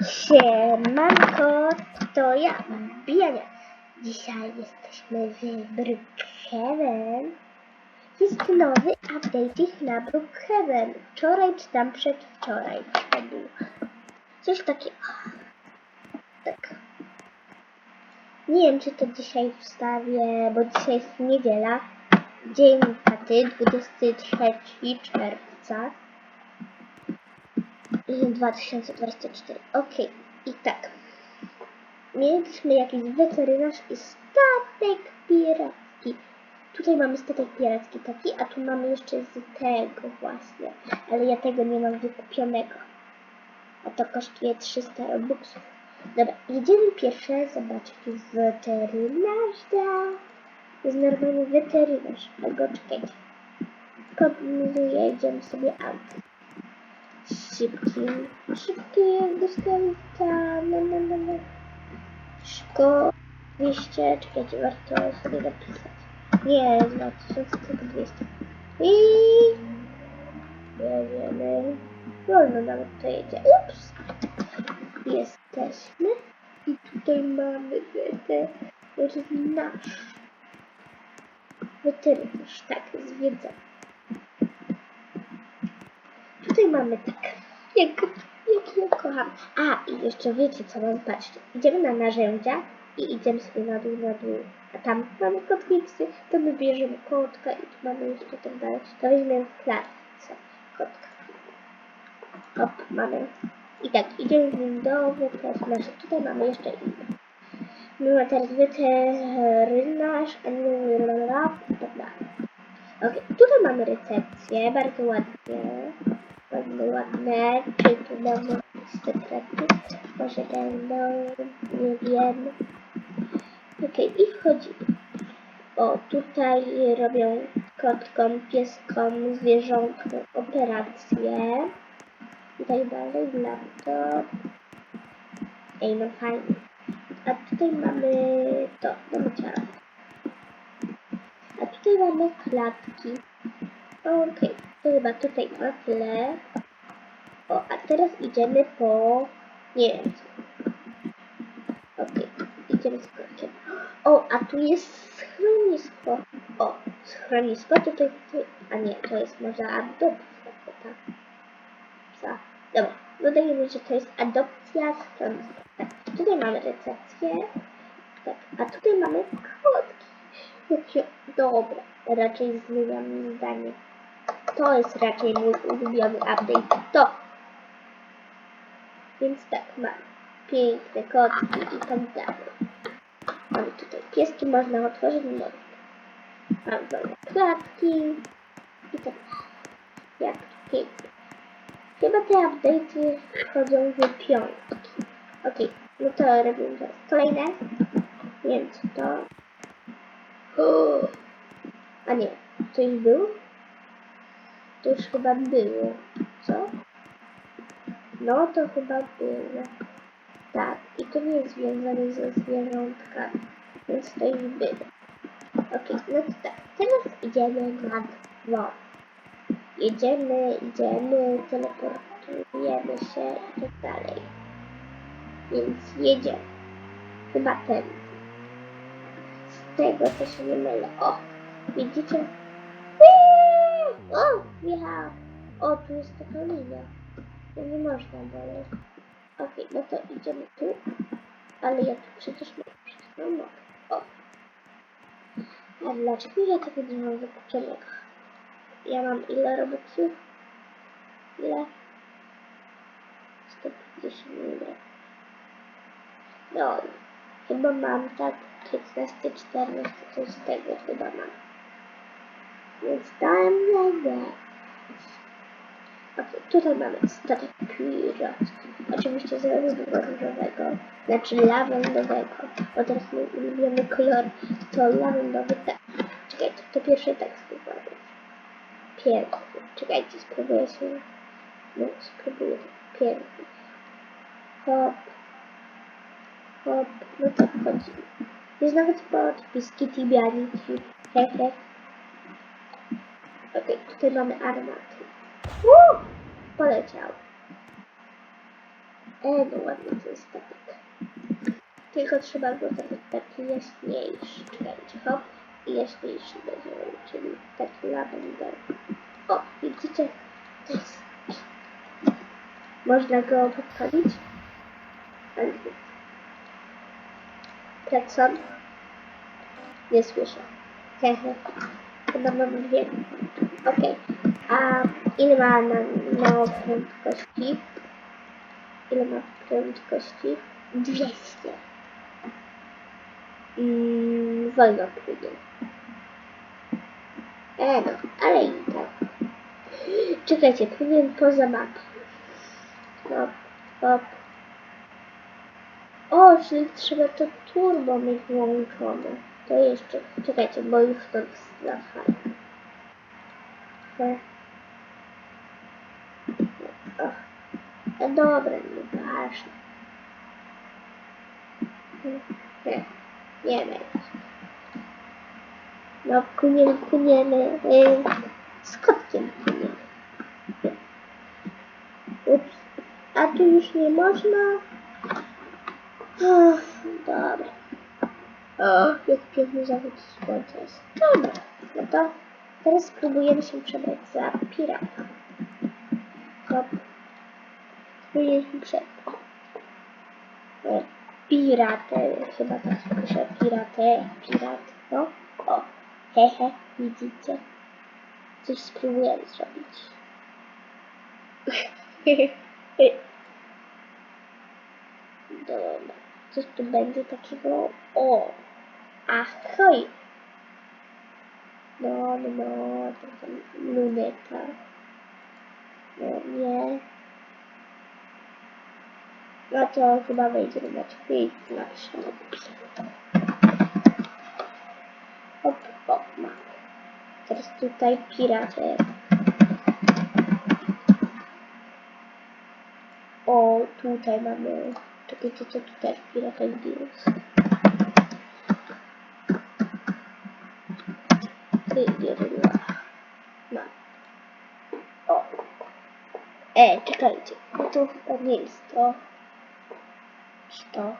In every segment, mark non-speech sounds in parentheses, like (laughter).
Siemanko, to ja, Biania. Dzisiaj jesteśmy w Brookhaven. Jest nowy update na Brookhaven. Wczoraj czy tam przedwczoraj. Coś takiego. Tak. Nie wiem, czy to dzisiaj wstawię, bo dzisiaj jest niedziela. Dzień taty, 23 czerwca. 2024. Ok, i tak. Mieliśmy jakiś weterynarz i statek piracki. Tutaj mamy statek piracki taki, a tu mamy jeszcze z tego właśnie. Ale ja tego nie mam wykupionego. A to kosztuje 300 robuxów. Dobra, jedziemy pierwsze zobaczyć weterynarza. Jest normalny weterynarz. Albo czekajcie. Podjedziemy sobie autem szybkim, szybkie błyskawica, no, no, no, no. Szybko, 200, czekajcie, warto sobie napisać. Nie, 2200. I jedziemy. Wolno nawet to jedzie. Ups! Jesteśmy. I tutaj mamy weterynarz. Weterynarz, tak, zwiedzamy. Tutaj mamy tak, jak, jak ja kocham. A, i jeszcze wiecie co mam, patrzcie. Idziemy na narzędzia i idziemy sobie na dół, na dół. A tam mamy kotwicy, to my bierzemy kotka i tu mamy jeszcze tak dalej. To weźmiemy w klatce kotka. Hop, mamy. I tak, idziemy z nim do weterynarza. Tutaj mamy jeszcze inne. Mamy teraz weterynarz, nie i tak dalej. Ok, tutaj mamy recepcję, bardzo ładnie. Bardzo ładne. Czy tu mamy sekrety? Może będą, nie wiem. Ok, i wchodzimy. O, tutaj robią kotkom, pieskom, zwierzątkom operacje. I tak dalej, laptop. Ej, no fajnie. A tutaj mamy to, do ciała. A tutaj mamy klatki. Okej, to chyba tutaj na tyle. O, a teraz idziemy po... Nie wiem co. Okej, idziemy z krokiem. O, a tu jest schronisko. O, schronisko tutaj, tutaj... A nie, to jest może adopcja kota. Psa. Dobra, dodajemy, że to jest adopcja schronisko. Tak, tutaj mamy recepcję. Tak, a tutaj mamy kotki. (laughs) Jakie dobre. Raczej zmieniam zdanie. To jest raczej mój ulubiony update. To. Więc tak, mam piękne kotki i tak dalej. Mamy tutaj pieski, można otworzyć nowe. Mam wolne klatki i tak Jak pięknie. Chyba te update'y wchodzą w piątki. Okej, no to robimy teraz kolejne. Nie wiem co to. O! A nie, już było? To już chyba było. Co? No to chyba było. Tak, i to nie jest związane ze zwierzątkami, więc to już było. Okej, no to tak, teraz idziemy na dwór. Jedziemy, idziemy, teleportujemy się i tak dalej. Więc jedziemy. Chyba ten. Z tego to się nie mylę. O, widzicie? Whee! O, wjechałam. O, tu jest taka linia. To nie można dalej. Okej, no to idziemy tu. Ale ja tu przecież nie przecież mogę. O. A dlaczego ja tego nie mam wykupionego? Ja mam ile robuxów? Ile? 150 ile? No, chyba mam tak 15, 14, coś z tego chyba mam. Więc dałem radę. Tutaj mamy statek piracki. Oczywiście z różowego, znaczy lawendowego. Bo teraz mój ulubiony kolor to lawendowy tak. Czekajcie, to pierwszy tak spróbuję. Piękny. Czekajcie, spróbuję się. No, spróbuję. Piękny. Hop. Hop. No to wchodzimy. Jest nawet podpis Kitty Bianici. Hehe. Okej, tutaj mamy armaty. Uuu! Poleciał. E, no ładny ten statek. Tylko trzeba go zrobić taki jaśniejszy. Czekajcie, hop. I jaśniejszy będzie, czyli taki lavender. O, widzicie? To jest... Można go podpalić? Ale nie. Słyszę. Hehe. Chyba mam dwie. Okej. A ile ma na, na prędkości? Ile ma prędkości? 200. Mm, wolno płynie. E no, ale i tak. Czekajcie, płynie poza mapą. Hop, hop. O, czyli trzeba to turbo mieć włączone. To jeszcze, czekajcie, bo już to zahaja. No dobra, nieważne. Nie, nie wiem. No, płyniemy, płyniemy. y, Z kotkiem płyniemy. Ups. A tu już nie można. O, dobra. O, jak piękny zachód słońca jest. Dobra, no to teraz spróbujemy się przebrać za pirata. Hop. Spróbujemy przed. E, Piratę, chyba tak pisze. Piratę, pirat. No, o, hehe, widzicie? Coś spróbujemy zrobić. (laughs) Dobra, coś tu będzie takiego. O! Ahoj! No, no, no, tam luneta. No nie. No to chyba wejdzie na napiszę. Hop, hop, mamy. Teraz tutaj piraty. O, tutaj mamy. Czekajcie, co tutaj w Piraten Deals. Wybierła. No. O. E, czekajcie. Bo to chyba nie jest to. To?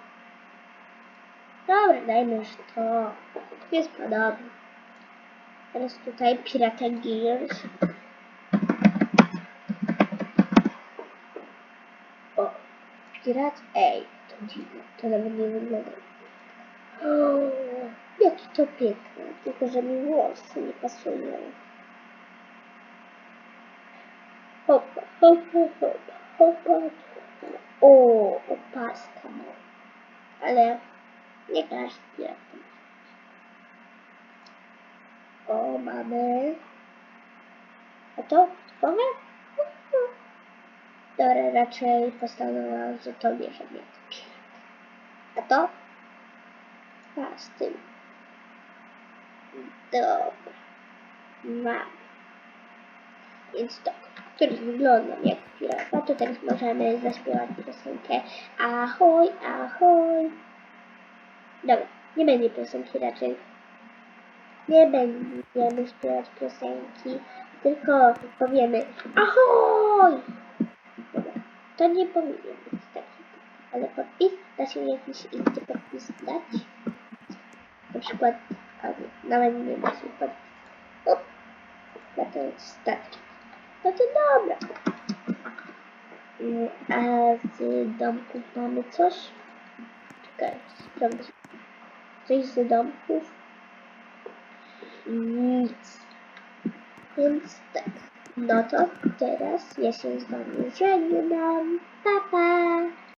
Dobra, dajmy, że to jest podobne. Teraz tutaj Piraten Gears. O, pirat? Ej, to dziwne, to nawet nie wygląda. O, jaki to piękne, tylko że mi włosy nie pasują. Hopa, hopa, hopa, hopa. O, opaska ma. Ale nie każdy pirat. to. O, mamy. A to? Powiem? Dobra, raczej postanowiłam, że to bierze mnie. A to? A, z tym. Dobra. Mam. Więc to, który wygląda jak pirat. A to teraz możemy zaśpiewać piosenkę Ahoj, ahoj. Dobra, nie będzie piosenki raczej. Nie będziemy śpiewać piosenki, tylko powiemy Ahoj! Dobra, to nie powinien być taki, ale podpis, da się jakiś inny podpis dać. Na przykład, albo nawet nie da się podpis. O, na to statki. No to dobra. Mm, A z domków mamy coś? Czekaj, sprawdź. Coś z domków? Nic. Więc tak. No to teraz ja się z wami żegnam. Pa, pa.